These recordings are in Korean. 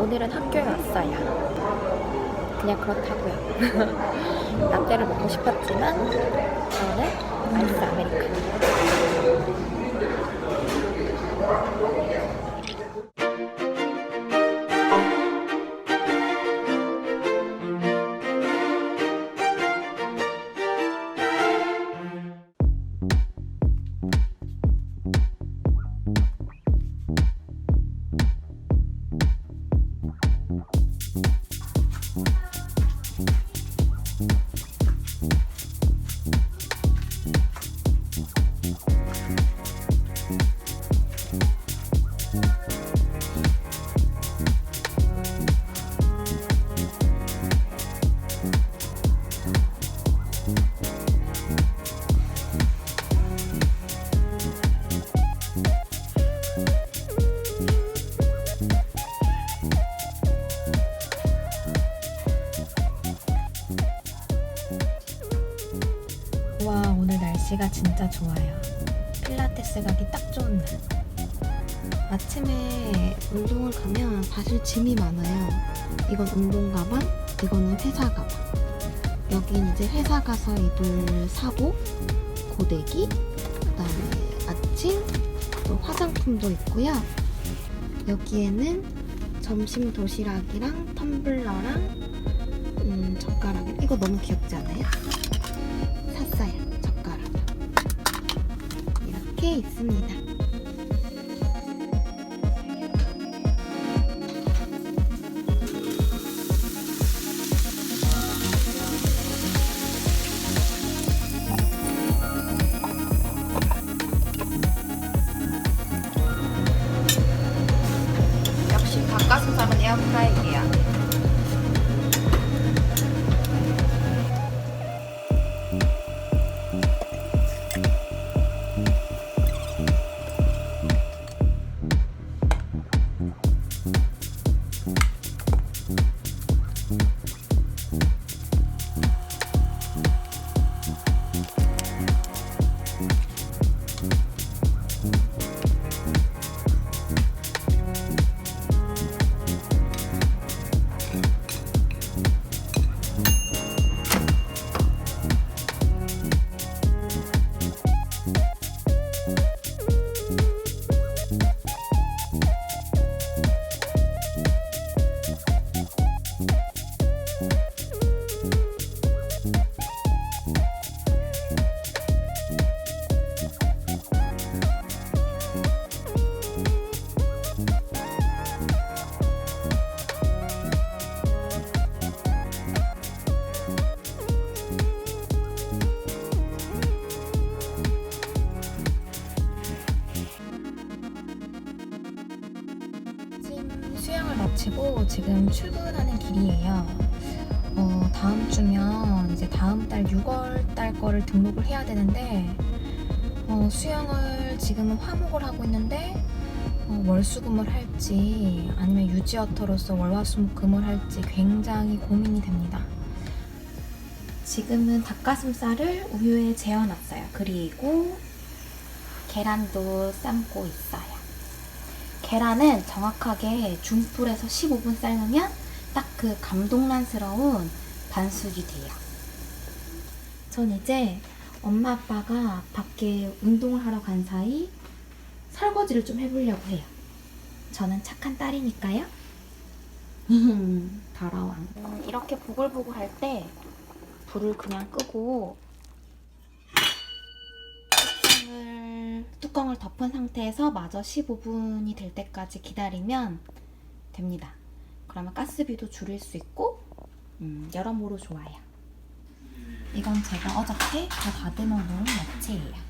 오늘은 학교에 왔어요. 그냥 그렇다고요. 라떼를 먹고 싶었지만 저는 아이스 아메리카노. 와 오늘 날씨가 진짜 좋아요. 필라테스 가기 딱 좋은 날. 아침에 운동을 가면 사실 짐이 많아요. 이건 운동 가방, 이거는 회사 가방. 여긴 이제 회사 가서 입을 사복, 고데기, 그다음에 아침, 또 화장품도 있고요. 여기에는 점심 도시락이랑 텀블러랑 음, 젓가락. 이거 너무 귀엽지 않아요? 이렇게 있습니다. 지금 출근하는 길이에요. 어, 다음 주면 이제 다음 달 6월 달 거를 등록을 해야 되는데 어, 수영을 지금은 화목을 하고 있는데 어, 월수금을 할지 아니면 유지어터로서 월화수목금을 할지 굉장히 고민이 됩니다. 지금은 닭가슴살을 우유에 재워놨어요. 그리고 계란도 삶고 있어요. 계란은 정확하게 중불에서 15분 삶으면 딱 그 감동란스러운 반숙이 돼요. 전 이제 엄마 아빠가 밖에 운동을 하러 간 사이 설거지를 좀 해보려고 해요. 저는 착한 딸이니까요. 더러워. 음, 이렇게 보글보글 할 때 불을 그냥 끄고 뚜껑을, 덮은 상태에서 마저 15분이 될 때까지 기다리면 됩니다. 그러면 가스비도 줄일 수 있고 음, 여러모로 좋아요. 이건 제가 어저께 다 다듬어 놓은 야채예요.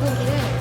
저한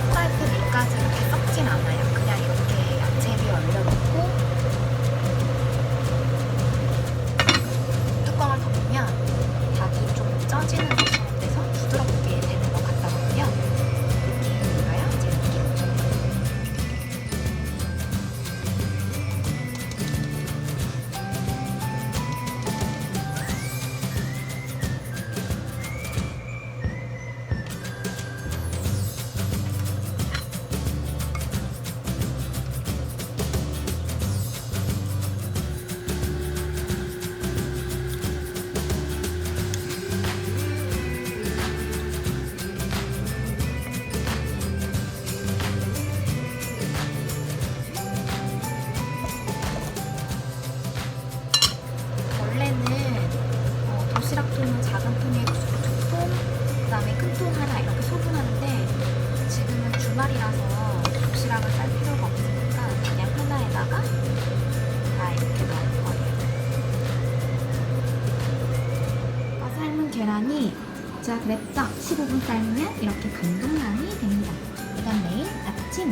제가 그랬죠? 15분 삶으면 이렇게 감동란이 됩니다. 이건 내일 아침.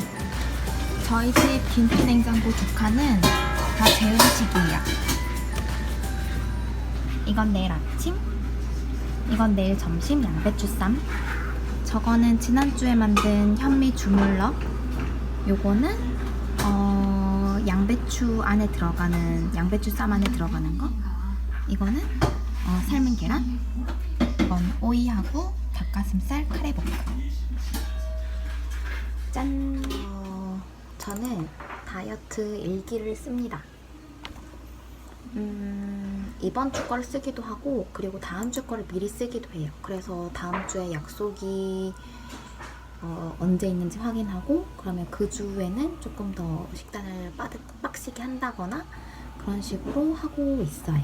저희 집 김치 냉장고 두 칸은 다 제 음식이에요. 이건 내일 아침, 이건 내일 점심 양배추쌈, 저거는 지난주에 만든 현미 주물럭, 요거는 어, 양배추 안에 들어가는 양배추 쌈 안에 들어가는 거, 이거는 어, 삶은 계란, 이건 오이하고 닭가슴살 카레 볶음. 짠. 어, 저는 다이어트 일기를 씁니다. 음, 이번 주 거를 쓰기도 하고 그리고 다음 주 거를 미리 쓰기도 해요. 그래서 다음 주에 약속이 어, 언제 있는지 확인하고 그러면 그 주에는 조금 더 식단을 빠듯, 빡시게 한다거나 그런 식으로 하고 있어요.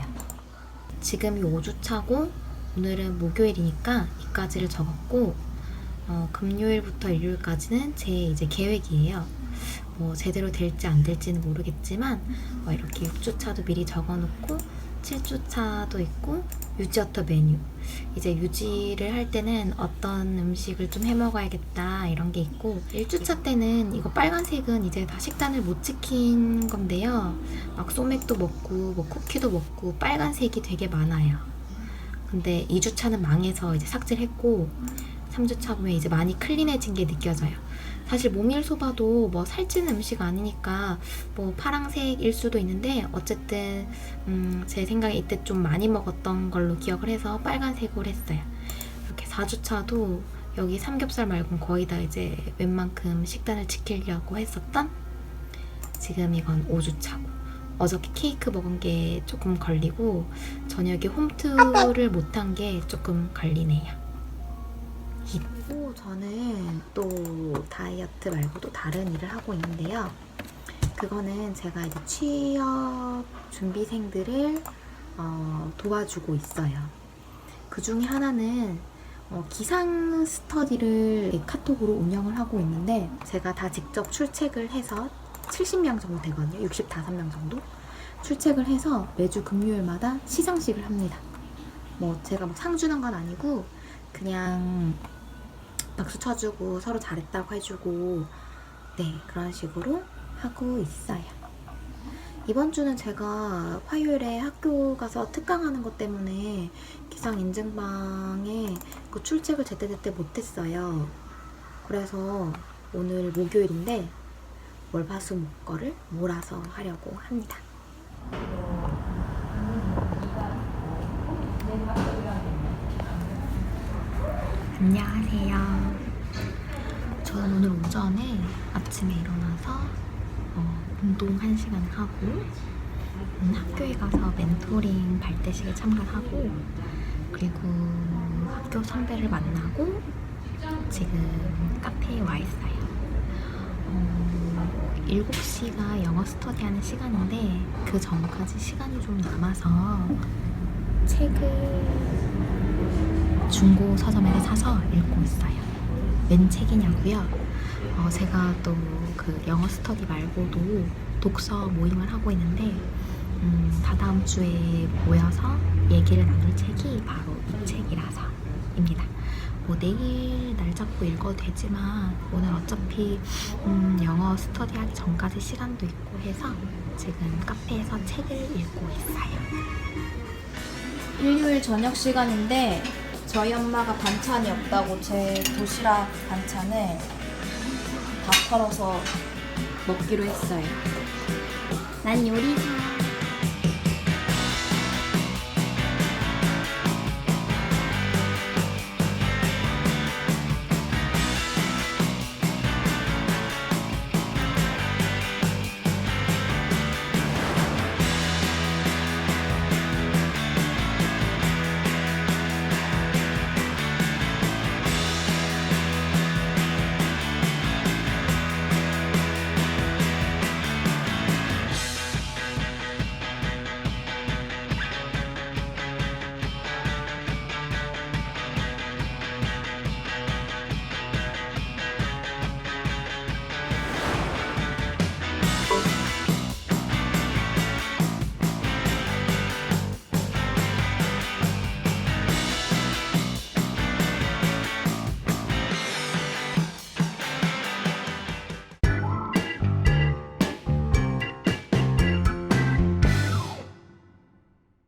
지금이 5주 차고 오늘은 목요일이니까 이까지를 적었고 어, 금요일부터 일요일까지는 제 이제 계획이에요. 뭐 제대로 될지 안 될지는 모르겠지만 어, 이렇게 6주차도 미리 적어놓고 7주차도 있고 유지어터 메뉴. 이제 유지를 할 때는 어떤 음식을 좀 해먹어야겠다 이런 게 있고 1주차 때는 이거 빨간색은 이제 다 식단을 못 지킨 건데요. 막 소맥도 먹고 뭐 쿠키도 먹고 빨간색이 되게 많아요 근데 2주차는 망해서 이제 삭제를 했고 3주차 보면 이제 많이 클린해진 게 느껴져요 사실 모밀소바도 뭐 살찌는 음식 아니니까 뭐 파랑색일 수도 있는데 어쨌든 음, 제 생각에 이때 좀 많이 먹었던 걸로 기억을 해서 빨간색으로 했어요. 이렇게 4주차도 여기 삼겹살 말고는 거의 다 이제 웬만큼 식단을 지키려고 했었던 지금 이건 5주차고 어저께 케이크 먹은 게 조금 걸리고 저녁에 홈트를 못한 게 조금 걸리네요. 그리고 저는 또 다이어트 말고도 다른 일을 하고 있는데요. 그거는 제가 이제 취업 준비생들을 어, 도와주고 있어요. 그 중에 하나는 어, 기상 스터디를 카톡으로 운영을 하고 있는데 제가 다 직접 출첵을 해서 70명 정도 되거든요. 65명 정도 출첵을 해서 매주 금요일마다 시상식을 합니다. 뭐 제가 뭐상 주는 건 아니고 그냥 박수 쳐주고 서로 잘했다고 해주고 네 그런 식으로 하고 있어요. 이번 주는 제가 화요일에 학교 가서 특강하는 것 때문에 기상 인증방에 그 출첵을 제때제때 못했어요. 그래서 오늘 목요일인데 월화수목 거를 몰아서 하려고 합니다. 안녕하세요. 저는 오늘 오전에 아침에 일어나서 어, 운동 1시간 하고 음, 학교에 가서 멘토링 발대식에 참가하고 그리고 학교 선배를 만나고 지금 카페에 와 있어요. 어, 7시가 영어 스터디하는 시간인데 그 전까지 시간이 좀 남아서 책을 중고 서점에 사서 읽고 있어요. 웬 책이냐고요? 어, 제가 또 그 영어 스터디 말고도 독서 모임을 하고 있는데 음, 다다음 주에 모여서 얘기를 나눌 책이 바로 이 책이라서입니다. 뭐 내일 날 잡고 읽어도 되지만 오늘 어차피 음, 영어 스터디하기 전까지 시간도 있고 해서 지금 카페에서 책을 읽고 있어요. 일요일 저녁 시간인데 저희 엄마가 반찬이 없다고 제 도시락 반찬을 다 털어서 먹기로 했어요. 난 요리사.